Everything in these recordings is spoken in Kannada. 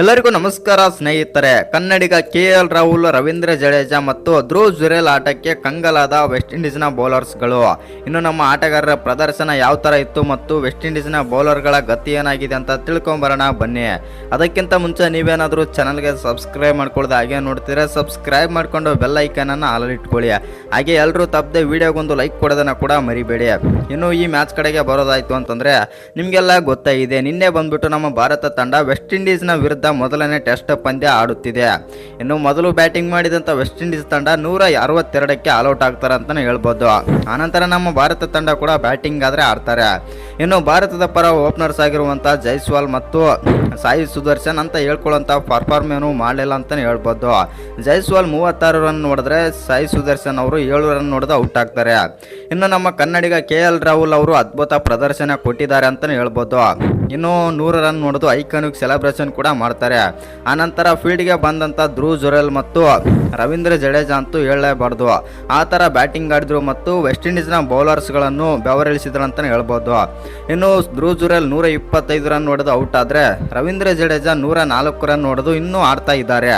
ಎಲ್ಲರಿಗೂ ನಮಸ್ಕಾರ ಸ್ನೇಹಿತರೆ. ಕನ್ನಡಿಗ ಕೆ ಎಲ್ ರಾಹುಲ್, ರವೀಂದ್ರ ಜಡೇಜಾ ಮತ್ತು ಧ್ರುವ್ ಜುರೇಲ್ ಆಟಕ್ಕೆ ಕಂಗಲಾದ ವೆಸ್ಟ್ ಇಂಡೀಸ್ನ ಬೌಲರ್ಸ್ಗಳು ಇನ್ನು ನಮ್ಮ ಆಟಗಾರರ ಪ್ರದರ್ಶನ ಯಾವ ಥರ ಇತ್ತು ಮತ್ತು ವೆಸ್ಟ್ ಇಂಡೀಸ್ನ ಬೌಲರ್ಗಳ ಗತಿ ಏನಾಗಿದೆ ಅಂತ ತಿಳ್ಕೊಂಬರೋಣ ಬನ್ನಿ. ಅದಕ್ಕಿಂತ ಮುಂಚೆ ನೀವೇನಾದರೂ ಚಾನಲ್ಗೆ ಸಬ್ಸ್ಕ್ರೈಬ್ ಮಾಡ್ಕೊಳ್ದೆ ಹಾಗೆ ನೋಡ್ತೀರಾ ಸಬ್ಸ್ಕ್ರೈಬ್ ಮಾಡಿಕೊಂಡು ಬೆಲ್ ಐಕನನ್ನು ಆಲ್ ಇಟ್ಕೊಳ್ಳಿ. ಹಾಗೆ ಎಲ್ಲರೂ ತಪ್ಪದೆ ವಿಡಿಯೋಗೊಂದು ಲೈಕ್ ಕೊಡೋದನ್ನು ಕೂಡ ಮರಿಬೇಡಿ. ಇನ್ನು ಈ ಮ್ಯಾಚ್ ಕಡೆಗೆ ಬರೋದಾಯಿತು ಅಂತಂದರೆ, ನಿಮಗೆಲ್ಲ ಗೊತ್ತಾಗಿದೆ ನಿನ್ನೆ ಬಂದ್ಬಿಟ್ಟು ನಮ್ಮ ಭಾರತ ತಂಡ ವೆಸ್ಟ್ ಇಂಡೀಸ್ನ ವಿರುದ್ಧ ಮೊದಲನೇ ಟೆಸ್ಟ್ ಪಂದ್ಯ ಆಡುತ್ತಿದೆ. ಇನ್ನು ಮೊದಲು ಬ್ಯಾಟಿಂಗ್ ಮಾಡಿದಂಥ ವೆಸ್ಟ್ ಇಂಡೀಸ್ ತಂಡ ನೂರ ಅರವತ್ತೆರಡಕ್ಕೆ ಆಲ್ಔಟ್ ಆಗ್ತಾರೆ ಅಂತಲೇ ಹೇಳ್ಬೋದು. ಆನಂತರ ನಮ್ಮ ಭಾರತ ತಂಡ ಕೂಡ ಬ್ಯಾಟಿಂಗ್ ಆದರೆ ಆಡ್ತಾರೆ. ಇನ್ನು ಭಾರತದ ಪರ ಓಪನರ್ಸ್ ಆಗಿರುವಂಥ ಜೈಸ್ವಾಲ್ ಮತ್ತು ಸಾಯಿ ಸುದರ್ಶನ್ ಅಂತ ಹೇಳ್ಕೊಳ್ಳೋಂಥ ಪರ್ಫಾರ್ಮ್ ಏನು ಮಾಡಲಿಲ್ಲ ಅಂತಲೇ ಹೇಳ್ಬೋದು. ಜೈಸ್ವಾಲ್ ಮೂವತ್ತಾರು ರನ್ ನೋಡಿದ್ರೆ ಸಾಯಿ ಸುದರ್ಶನ್ ಅವರು ಏಳು ರನ್ ನೋಡಿದ ಔಟ್ ಆಗ್ತಾರೆ. ಇನ್ನು ನಮ್ಮ ಕನ್ನಡಿಗ ಕೆ ಎಲ್ ರಾಹುಲ್ ಅವರು ಅದ್ಭುತ ಪ್ರದರ್ಶನ ಕೊಟ್ಟಿದ್ದಾರೆ ಅಂತಲೇ ಹೇಳ್ಬೋದು. ಇನ್ನು ನೂರು ರನ್ ನೋಡೋದು ಐಕಾನಿಕ್ ಸೆಲೆಬ್ರೇಷನ್ ಕೂಡ ಮಾಡ್ತಾರೆ. ಆನಂತರ ಫೀಲ್ಡ್ಗೆ ಬಂದಂಥ ಧ್ರುವ್ ಜೊರೆಲ್ ಮತ್ತು ರವೀಂದ್ರ ಜಡೇಜಾ ಅಂತೂ ಹೇಳಲೇಬಾರ್ದು. ಆ ಥರ ಬ್ಯಾಟಿಂಗ್ ಆಡಿದ್ರು ಮತ್ತು ವೆಸ್ಟ್ ಇಂಡೀಸ್ನ ಬೌಲರ್ಸ್ಗಳನ್ನು ಬೆವರಿಳಿಸಿದ್ರು ಅಂತಲೇ ಹೇಳ್ಬೋದು. ಇನ್ನು ಧ್ರುವ್ ಜುರೆಲ್ ನೂರ ಇಪ್ಪತ್ತೈದು ರನ್ ಹೊಡೆದು ಔಟ್ ಆದರೆ ರವೀಂದ್ರ ಜಡೇಜಾ ನೂರ ನಾಲ್ಕು ರನ್ ಹೊಡೆದು ಇನ್ನೂ ಆಡ್ತಾ ಇದ್ದಾರೆ.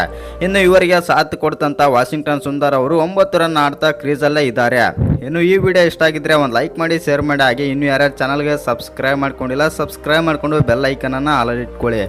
ಇನ್ನು ಇವರಿಗೆ ಸಾಥ್ ಕೊಡ್ತಂಥ ವಾಷಿಂಗ್ಟನ್ ಸುಂದರ್ ಅವರು ಒಂಬತ್ತು ರನ್ ಆಡ್ತಾ ಕ್ರೀಸಲ್ಲೇ ಇದ್ದಾರೆ. ಇನ್ನು ಈ ವಿಡಿಯೋ ಇಷ್ಟ ಆಗಿದ್ರೆ ಒಂದು ಲೈಕ್ ಮಾಡಿ ಶೇರ್ ಮಾಡಿ, ಹಾಗೆ ಇನ್ನು ಯಾರ್ಯಾರು ಚಾನಲ್ಗೆ ಸಬ್ಸ್ಕ್ರೈಬ್ ಮಾಡ್ಕೊಂಡಿಲ್ಲ ಸಬ್ಸ್ಕ್ರೈಬ್ ಮಾಡಿಕೊಂಡು ಬೆಲ್ ಐಕನನ್ನು ಆಲ್ ಇಟ್ಕೊಳ್ಳಿ.